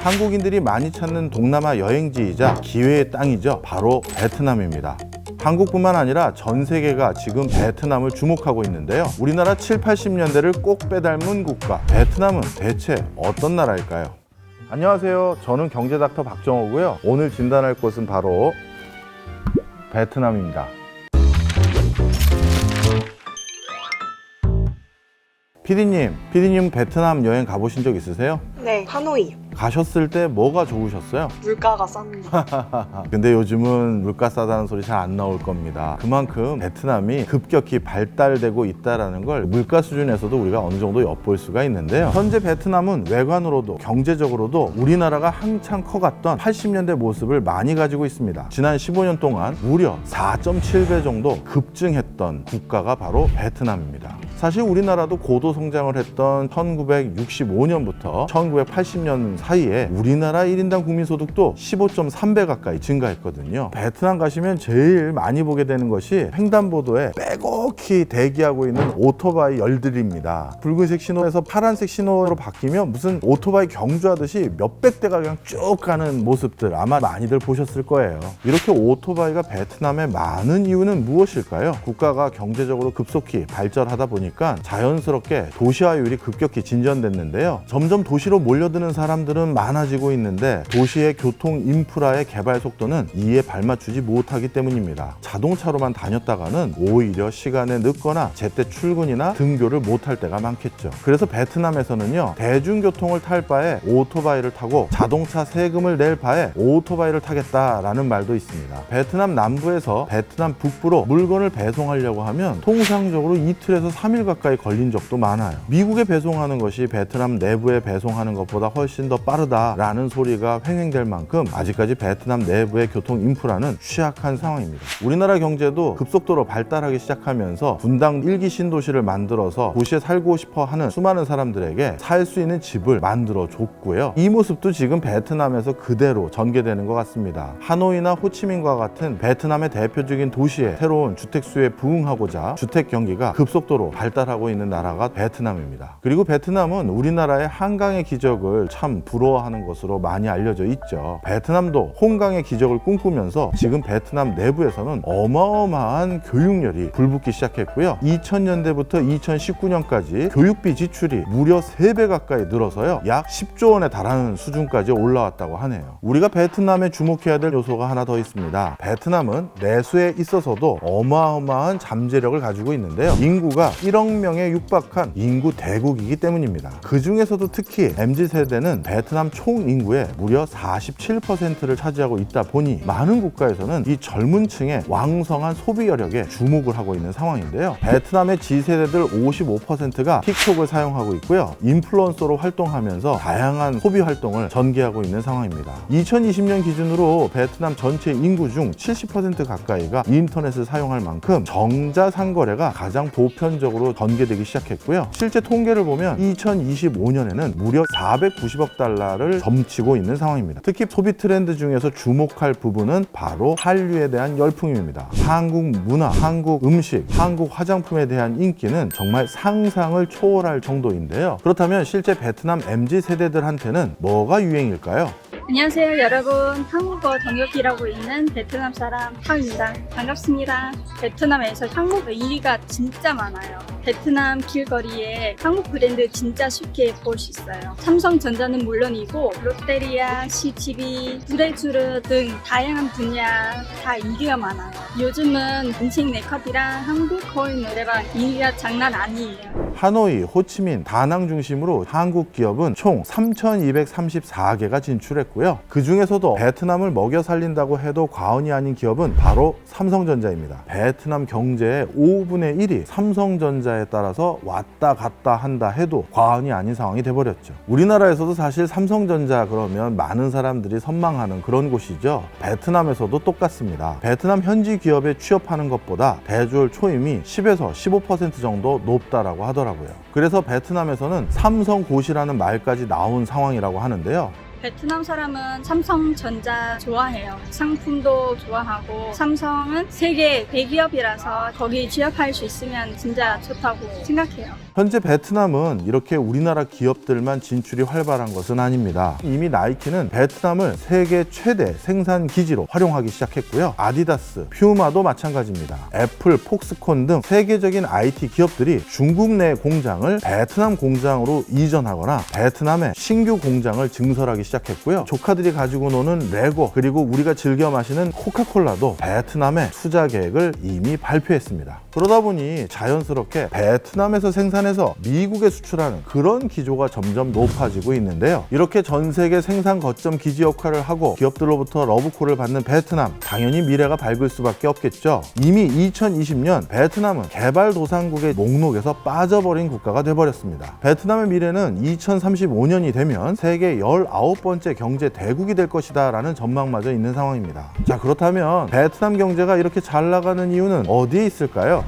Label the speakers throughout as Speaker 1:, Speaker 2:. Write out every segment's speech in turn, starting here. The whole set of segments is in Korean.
Speaker 1: 한국인들이 많이 찾는 동남아 여행지이자 기회의 땅이죠. 바로 베트남입니다. 한국뿐만 아니라 전 세계가 지금 베트남을 주목하고 있는데요. 우리나라 7, 80년대를 꼭 빼닮은 국가 베트남은 대체 어떤 나라일까요? 안녕하세요. 저는 경제닥터 박정호고요. 오늘 진단할 곳은 바로 베트남입니다. 피디님, 피디님 베트남 여행 가보신 적 있으세요?
Speaker 2: 네, 하노이.
Speaker 1: 가셨을 때 뭐가 좋으셨어요?
Speaker 2: 물가가 쌉니다.
Speaker 1: 근데 요즘은 물가 싸다는 소리 잘 안 나올 겁니다. 그만큼 베트남이 급격히 발달되고 있다라는 걸 물가 수준에서도 우리가 어느 정도 엿볼 수가 있는데요. 현재 베트남은 외관으로도 경제적으로도 우리나라가 한창 커갔던 80년대 모습을 많이 가지고 있습니다. 지난 15년 동안 무려 4.7배 정도 급증했던 국가가 바로 베트남입니다. 사실 우리나라도 고도 성장을 했던 1965년부터 1980년 사이에 우리나라 1인당 국민소득도 15.3배 가까이 증가했거든요. 베트남 가시면 제일 많이 보게 되는 것이 횡단보도에 빼곡히 대기하고 있는 오토바이 열들입니다. 붉은색 신호에서 파란색 신호로 바뀌면 무슨 오토바이 경주하듯이 몇백 대가 그냥 쭉 가는 모습들 아마 많이들 보셨을 거예요. 이렇게 오토바이가 베트남에 많은 이유는 무엇일까요? 국가가 경제적으로 급속히 발전하다 보니 까 자연스럽게 도시화율이 급격히 진전됐는데요. 점점 도시로 몰려드는 사람들은 많아지고 있는데 도시의 교통 인프라의 개발 속도는 이에 발맞추지 못하기 때문입니다. 자동차로만 다녔다가는 오히려 시간에 늦거나 제때 출근이나 등교를 못할 때가 많겠죠. 그래서 베트남에서는요 대중교통을 탈 바에 오토바이를 타고 자동차 세금을 낼 바에 오토바이를 타겠다라는 말도 있습니다. 베트남 남부에서 베트남 북부로 물건을 배송하려고 하면 통상적으로 이틀에서 3일 가까이 걸린 적도 많아요. 미국에 배송하는 것이 베트남 내부에 배송하는 것보다 훨씬 더 빠르다라는 소리가 횡행될 만큼 아직까지 베트남 내부의 교통 인프라는 취약한 상황입니다. 우리나라 경제도 급속도로 발달하기 시작하면서 분당 일기 신도시를 만들어서 도시에 살고 싶어 하는 수많은 사람들에게 살 수 있는 집을 만들어 줬고요. 이 모습도 지금 베트남에서 그대로 전개되는 것 같습니다. 하노이나 호치민과 같은 베트남의 대표적인 도시에 새로운 주택 수에 부응하고자 주택 경기가 급속도로 발 달하고 있는 나라가 베트남입니다. 그리고 베트남은 우리나라의 한강의 기적을 참 부러워하는 것으로 많이 알려져 있죠. 베트남도 홍강의 기적을 꿈꾸면서 지금 베트남 내부에서는 어마어마한 교육열이 불붙기 시작했고요. 2000년대부터 2019년까지 교육비 지출이 무려 3배 가까이 늘어서요. 약 10조 원에 달하는 수준까지 올라왔다고 하네요. 우리가 베트남에 주목해야 될 요소가 하나 더 있습니다. 베트남은 내수에 있어서도 어마어마한 잠재력을 가지고 있는데요. 인구가 1억 명에 육박한 인구 대국이기 때문입니다. 그 중에서도 특히 MZ 세대는 베트남 총 인구의 무려 47%를 차지하고 있다 보니 많은 국가에서는 이 젊은 층의 왕성한 소비 여력에 주목을 하고 있는 상황인데요. 베트남의 G세대들 55%가 틱톡을 사용하고 있고요. 인플루언서로 활동하면서 다양한 소비 활동을 전개하고 있는 상황입니다. 2020년 기준으로 베트남 전체 인구 중 70% 가까이가 인터넷을 사용할 만큼 정자 상거래가 가장 보편적으로 전개되기 시작했고요. 실제 통계를 보면 2025년에는 무려 490억 달러를 점치고 있는 상황입니다. 특히 소비 트렌드 중에서 주목할 부분은 바로 한류에 대한 열풍입니다. 한국 문화, 한국 음식, 한국 화장품에 대한 인기는 정말 상상을 초월할 정도인데요. 그렇다면 실제 베트남 MZ 세대들한테는 뭐가 유행일까요?
Speaker 3: 안녕하세요 여러분. 한국어 정역이라고 있는 베트남 사람 하입니다. 반갑습니다. 베트남에서 한국 의리가 진짜 많아요. 베트남 길거리에 한국 브랜드 진짜 쉽게 볼 수 있어요. 삼성전자는 물론이고 롯데리아, CGV, 브레주르 등 다양한 분야 다 인기가 많아요. 요즘은 인생 메이크업이랑 한국 거인 노래방 인기가 장난 아니에요
Speaker 1: 하노이, 호치민, 다낭 중심으로 한국 기업은 총 3,234개가 진출했고요. 그 중에서도 베트남을 먹여 살린다고 해도 과언이 아닌 기업은 바로 삼성전자입니다. 베트남 경제의 5분의 1이 삼성전자에 따라서 왔다 갔다 한다 해도 과언이 아닌 상황이 돼버렸죠. 우리나라에서도 사실 삼성전자 그러면 많은 사람들이 선망하는 그런 곳이죠. 베트남에서도 똑같습니다. 베트남 현지 기업에 취업하는 것보다 대졸 초임이 10에서 15% 정도 높다라고 하더라고요. 그래서 베트남에서는 삼성고시라는 말까지 나온 상황이라고 하는데요.
Speaker 3: 베트남 사람은 삼성전자 좋아해요. 상품도 좋아하고 삼성은 세계 대기업이라서 거기 취업할 수 있으면 진짜 좋다고 생각해요.
Speaker 1: 현재 베트남은 이렇게 우리나라 기업들만 진출이 활발한 것은 아닙니다. 이미 나이키는 베트남을 세계 최대 생산 기지로 활용하기 시작했고요. 아디다스, 퓨마도 마찬가지입니다. 애플, 폭스콘 등 세계적인 IT 기업들이 중국 내 공장을 베트남 공장으로 이전하거나 베트남에 신규 공장을 증설하기 시작했고요. 조카들이 가지고 노는 레고 그리고 우리가 즐겨 마시는 코카콜라도 베트남에 투자 계획을 이미 발표했습니다. 그러다 보니 자연스럽게 베트남에서 생산해서 미국에 수출하는 그런 기조가 점점 높아지고 있는데요. 이렇게 전 세계 생산 거점 기지 역할을 하고 기업들로부터 러브콜을 받는 베트남 당연히 미래가 밝을 수밖에 없겠죠. 이미 2020년 베트남은 개발도상국의 목록에서 빠져버린 국가가 돼버렸습니다. 베트남의 미래는 2035년이 되면 세계 19번째 경제 대국이 될 것이다 라는 전망마저 있는 상황입니다. 자 그렇다면 베트남 경제가 이렇게 잘 나가는 이유는 어디에 있을까요?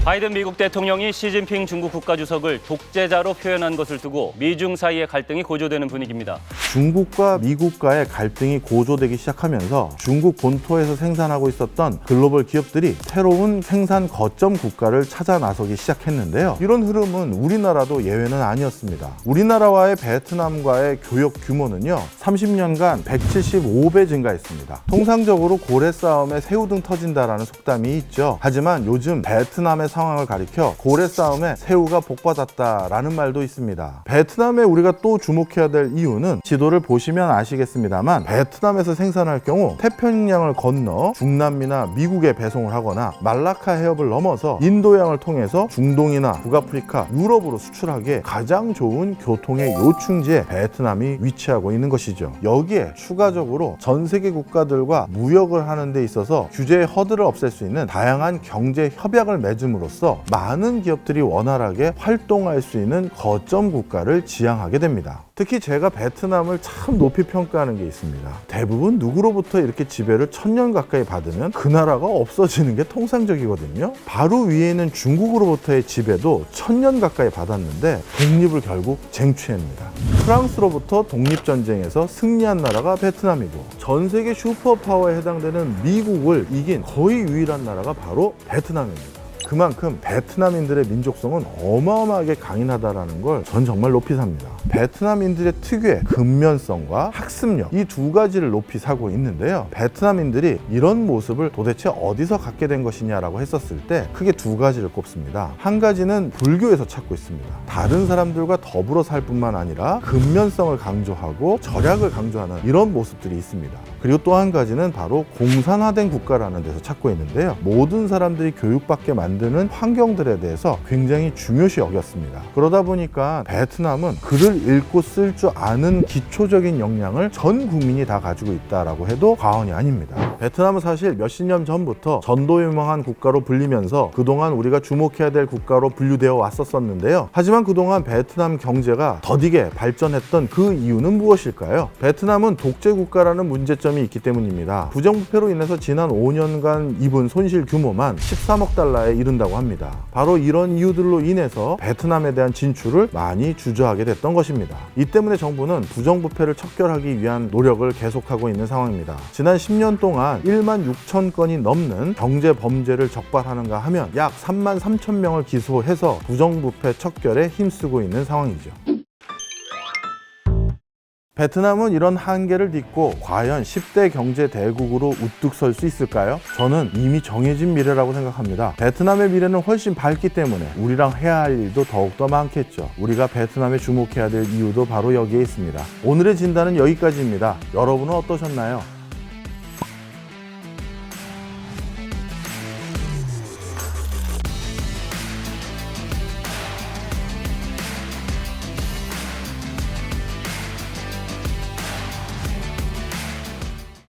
Speaker 4: 바이든 미국 대통령이 시진핑 중국 국가주석을 독재자로 표현한 것을 두고 미중 사이의 갈등이 고조되는 분위기입니다.
Speaker 1: 중국과 미국과의 갈등이 고조되기 시작하면서 중국 본토에서 생산하고 있었던 글로벌 기업들이 새로운 생산 거점 국가를 찾아 나서기 시작했는데요. 이런 흐름은 우리나라도 예외는 아니었습니다. 우리나라와의 베트남과의 교역 규모는요, 30년간 175배 증가했습니다. 통상적으로 고래 싸움에 새우 등 터진다라는 속담이 있죠. 하지만 요즘 베트남의 상황을 가리켜 고래 싸움에 새우가 복받았다라는 말도 있습니다. 베트남에 우리가 또 주목해야 될 이유는 지도를 보시면 아시겠습니다만 베트남에서 생산할 경우 태평양을 건너 중남미나 미국에 배송을 하거나 말라카 해협을 넘어서 인도양을 통해서 중동이나 북아프리카, 유럽으로 수출하기에 가장 좋은 교통의 요충지에 베트남이 위치하고 있는 것이죠. 여기에 추가적으로 전 세계 국가들과 무역을 하는 데 있어서 규제의 허들을 없앨 수 있는 다양한 경제 협약을 맺음으로 써 많은 기업들이 원활하게 활동할 수 있는 거점 국가를 지향하게 됩니다. 특히 제가 베트남을 참 높이 평가하는 게 있습니다. 대부분 누구로부터 이렇게 지배를 천년 가까이 받으면 그 나라가 없어지는 게 통상적이거든요. 바로 위에 있는 중국으로부터의 지배도 천년 가까이 받았는데 독립을 결국 쟁취합니다. 프랑스로부터 독립전쟁에서 승리한 나라가 베트남이고 전 세계 슈퍼파워에 해당되는 미국을 이긴 거의 유일한 나라가 바로 베트남입니다. 그만큼 베트남인들의 민족성은 어마어마하게 강인하다라는 걸 전 정말 높이 삽니다. 베트남인들의 특유의 근면성과 학습력 이 두 가지를 높이 사고 있는데요. 베트남인들이 이런 모습을 도대체 어디서 갖게 된 것이냐라고 했었을 때 크게 두 가지를 꼽습니다. 한 가지는 불교에서 찾고 있습니다. 다른 사람들과 더불어 살 뿐만 아니라 근면성을 강조하고 절약을 강조하는 이런 모습들이 있습니다. 그리고 또 한 가지는 바로 공산화된 국가라는 데서 찾고 있는데요. 모든 사람들이 교육받게 만드는 환경들에 대해서 굉장히 중요시 여겼습니다. 그러다 보니까 베트남은 글을 읽고 쓸 줄 아는 기초적인 역량을 전 국민이 다 가지고 있다라고 해도 과언이 아닙니다. 베트남은 사실 몇십 년 전부터 전도 유망한 국가로 불리면서 그동안 우리가 주목해야 될 국가로 분류되어 왔었었는데요. 하지만 그동안 베트남 경제가 더디게 발전했던 그 이유는 무엇일까요? 베트남은 독재 국가라는 문제점이 있기 때문입니다. 부정부패로 인해서 지난 5년간 입은 손실 규모만 13억 달러에 이른다고 합니다. 바로 이런 이유들로 인해서 베트남에 대한 진출을 많이 주저하게 됐던 것입니다. 이 때문에 정부는 부정부패를 척결하기 위한 노력을 계속하고 있는 상황입니다. 지난 10년 동안 1만 6천 건이 넘는 경제 범죄를 적발하는가 하면 약 3만 3천 명을 기소해서 부정부패 척결에 힘쓰고 있는 상황이죠. 베트남은 이런 한계를 딛고 과연 10대 경제 대국으로 우뚝 설 수 있을까요? 저는 이미 정해진 미래라고 생각합니다. 베트남의 미래는 훨씬 밝기 때문에 우리랑 해야 할 일도 더욱더 많겠죠. 우리가 베트남에 주목해야 될 이유도 바로 여기에 있습니다. 오늘의 진단은 여기까지입니다. 여러분은 어떠셨나요?